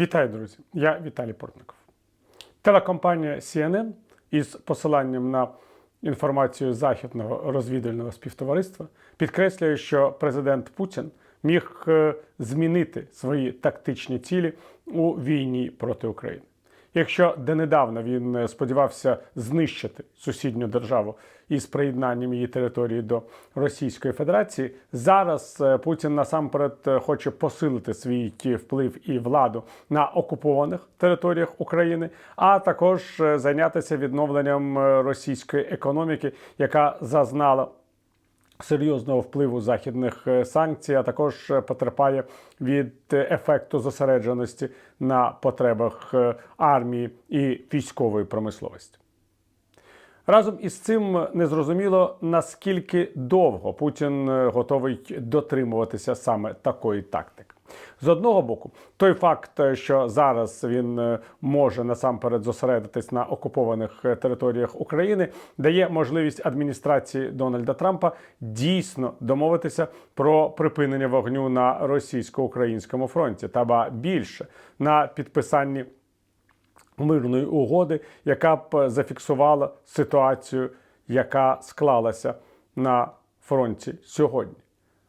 Вітаю, друзі! Я Віталій Портников. Телекомпанія CNN із посиланням на інформацію західного розвідувального співтовариства підкреслює, що президент Путін міг е, змінити свої тактичні цілі у війні проти України. Якщо донедавна він е, сподівався знищити сусідню державу із приєднанням її території до Російської Федерації, зараз е, Путін насамперед е, хоче посилити свій вплив і владу на окупованих територіях України, а також зайнятися відновленням російської економіки, яка зазнала серйозного впливу західних е, санкцій, а також е, потерпає від е, ефекту зосередженості на потребах армії і військової промисловості. Разом із цим незрозуміло наскільки довго Путін готовий дотримуватися саме такої тактики. З одного боку, той факт, е, що зараз він е, може насамперед зосередитись на окупованих е, територіях України, дає можливість адміністрації Дональда Трампа дійсно домовитися про припинення вогню на російсько-українському фронті, та ба більше на підписанні мирної угоди, яка б зафіксувала ситуацію, яка склалася на фронті сьогодні.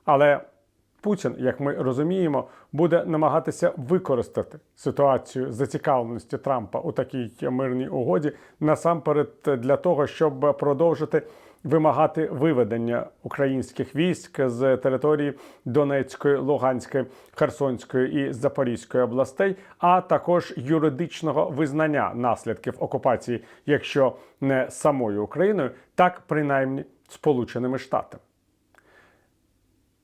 Але Путін, як ми розуміємо, буде намагатися використати ситуацію зацікавленості Трампа у такій мирній угоді насамперед для того, щоб продовжити вимагати виведення українських військ з території Донецької, Луганської, Херсонської і Запорізької областей, а також юридичного визнання наслідків окупації, якщо не самою Україною, так принаймні Сполученими Штатами.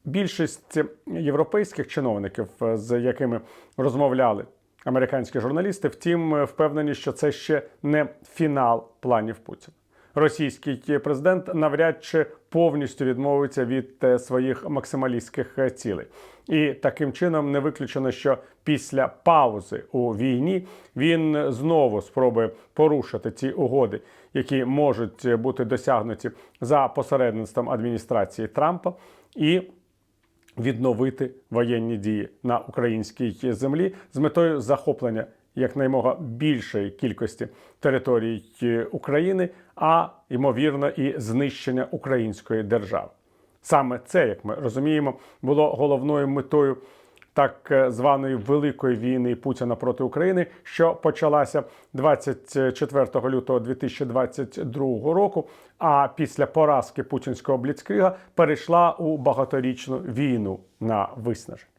Більшість європейських чиновників, з якими розмовляли американські журналісти, втім впевнені, що це ще не фінал планів Путіна. Російський президент навряд чи повністю відмовиться від е, своїх максималістських е, цілей, і таким чином не виключено, що після паузи у війні він знову спробує порушити ці угоди, які можуть бути досягнуті за посередництвом адміністрації Трампа, і відновити воєнні дії на українській землі з метою захоплення якнаймога більшої кількості територій е, України, а ймовірно, і знищення української держави. Саме це, як ми розуміємо, було головною метою так е, званої великої війни Путіна проти України, що почалася 24 лютого 2022 року. А після поразки путінського бліцкрига перейшла у багаторічну війну на виснаження.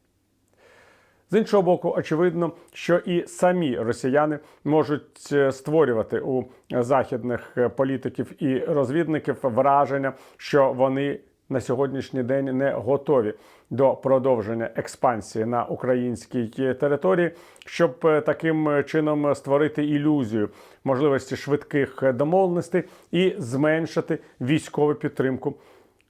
З іншого боку, очевидно, що і самі росіяни можуть е, створювати у західних е, політиків і розвідників враження, що вони на сьогоднішній день не готові до продовження експансії на українській території, щоб е, таким чином створити ілюзію можливості швидких домовленостей і зменшити військову підтримку.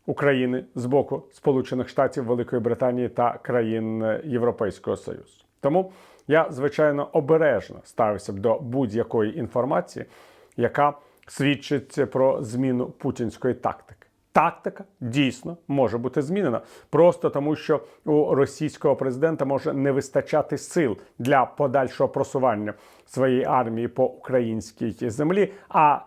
України з боку Сполучених Штатів, Великої Британії та країн Європейського Союзу. Тому я звичайно обережно ставився б до будь-якої інформації, яка свідчить про зміну путінської тактики. Тактика дійсно може бути змінена просто тому, що у російського президента може не вистачати сил для подальшого просування своєї армії по українській землі. А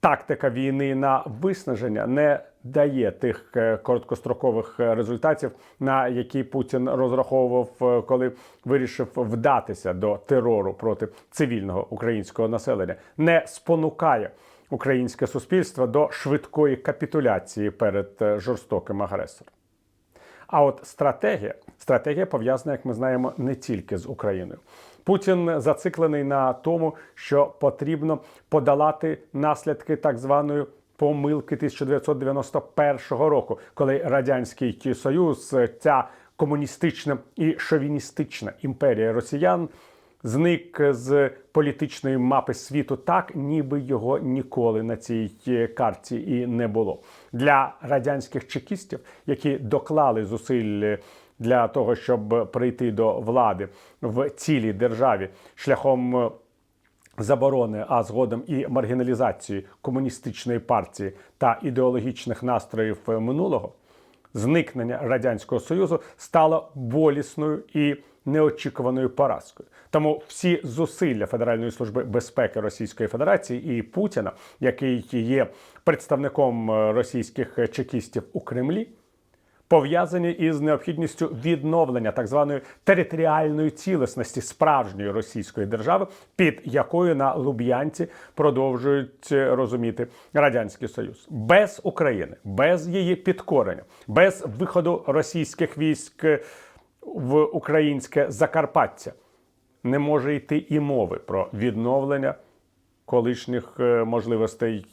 тактика війни на виснаження не дає тих е, короткострокових е, результатів, на які Путін розраховував, е, коли вирішив вдатися до терору проти цивільного українського населення, не спонукає українське суспільство до швидкої капітуляції перед жорстоким агресором. А от стратегія стратегія пов'язана, як ми знаємо, не тільки з Україною. Путін зациклений на тому, що потрібно подолати наслідки так званої помилки 1991 року, коли радянський союз, ця комуністична і шовіністична імперія росіян. Зник з політичної мапи світу так, ніби його ніколи на цій карті і не було для радянських чекістів, які доклали зусиль для того, щоб прийти до влади в цілій державі шляхом заборони, а згодом і маргіналізації комуністичної партії та ідеологічних настроїв минулого. зникнення радянського союзу стало болісною і неочікуваною поразкою. Тому всі зусилля Федеральної служби безпеки Російської Федерації і Путіна, який є представником е, російських чекістів у Кремлі, пов'язані із необхідністю відновлення так званої територіальної цілісності справжньої російської держави, під якою на Луб'янці продовжують е, розуміти радянський союз без України, без її підкорення, без виходу російських військ в українське Закарпаття не може йти і мови про відновлення колишніх е, можливостей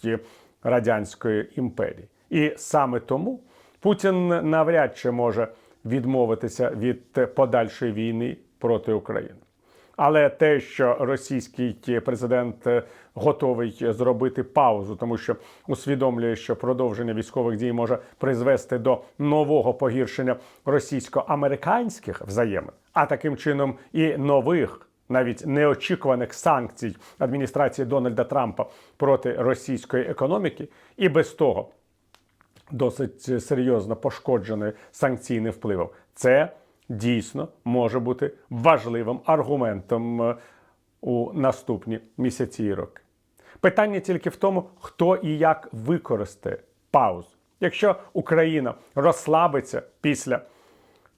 радянської імперії. І саме тому Путін навряд чи може відмовитися від подальшої війни проти України. Але те, що російський президент е, готовий зробити паузу, тому що усвідомлює, що продовження військових дій може призвести до нового погіршення російсько-американських взаємин, а таким чином і нових. Навіть неочікуваних санкцій адміністрації Дональда Трампа проти російської економіки, і без того досить серйозно пошкодженої санкційним впливом. Це дійсно може бути важливим аргументом е, у наступні місяці і роки. Питання тільки в тому, хто і як використає паузу. Якщо Україна розслабиться після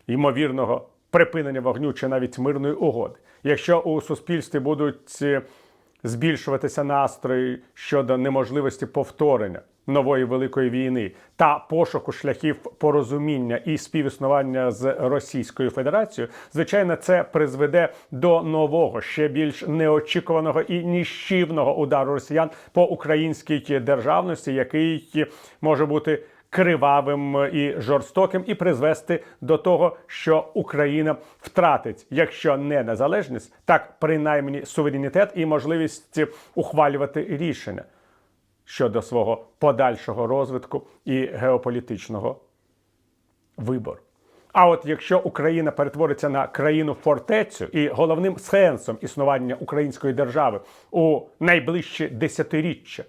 ймовірного припинення вогню чи навіть мирної угоди, якщо у суспільстві будуть е, збільшуватися настрої щодо неможливості повторення нової великої війни та пошуку шляхів порозуміння і співіснування з Російською Федерацією, звичайно, це призведе до нового, ще більш неочікуваного і ніщівного удару росіян по українській державності, який може бути кривавим і жорстоким, і призвести до того, що Україна втратить, якщо не незалежність, так принаймні суверенітет і можливість ухвалювати рішення щодо свого подальшого розвитку і геополітичного вибору. А от якщо Україна перетвориться на країну фортецю і головним сенсом існування української держави у найближчі десятиріччя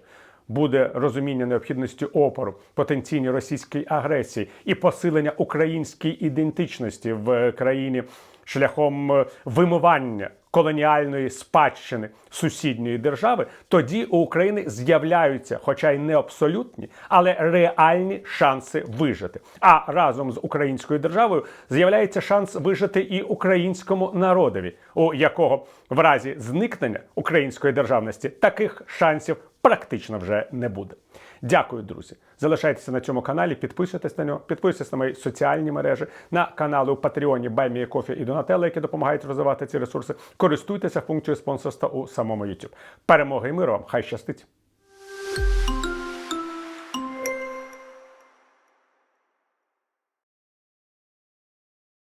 буде розуміння необхідності опору потенційній російській агресії і посилення української ідентичності в країні шляхом е, вимивання колоніальної спадщини сусідньої держави, тоді у України з'являються, хоча й не абсолютні, але реальні шанси вижити. А разом з українською державою з'являється шанс вижити і українському народові, у якого в разі зникнення української державності таких шансів практично вже не буде. Дякую, друзі. Залишайтеся на цьому каналі, підписуйтесь на нього, підписуйтесь на мої соціальні мережі, на канали у Патреоні Баймія Кофі і Донателла, які допомагають розвивати ці ресурси. Користуйтеся функцією спонсорства у самому YouTube. Перемоги і миру вам! Хай щастить!